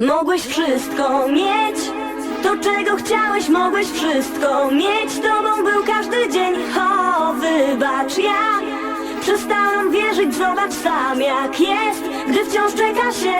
Mogłeś wszystko mieć, to czego chciałeś, mogłeś wszystko mieć. Tobą był każdy dzień, o wybacz, ja przestałam wierzyć, zobacz sam jak jest, gdy wciąż czeka się,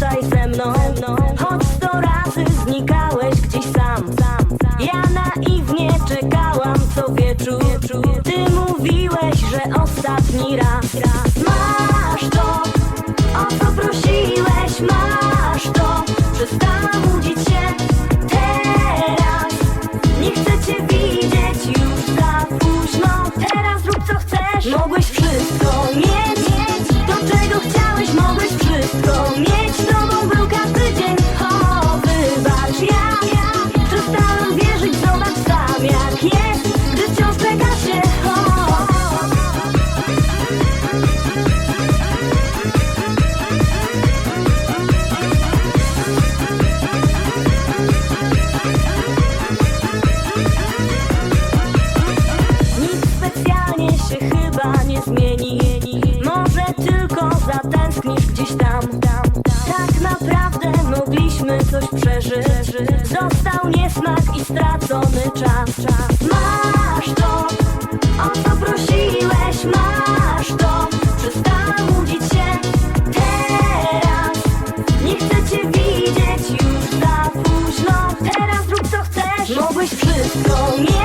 tutaj ze mną. Choć sto razy znikałeś gdzieś sam. Ja naiwnie czekałam co wieczór. Ty mówiłeś, że ostatni raz. Masz to, o co prosiłeś. Masz to, przestałam łudzić się Teraz. Nie chcę cię widzieć już za późno. Teraz rób co chcesz. Mogłeś wszystko mieć gdzieś tam, tam, tam. Tak naprawdę mogliśmy coś przeżyć. Został niesmak i stracony czas, czas. Masz to, o co prosiłeś, masz to Przestań łudzić się teraz. Nie chcę cię widzieć już za późno. Teraz rób co chcesz, mogłeś wszystko mieć.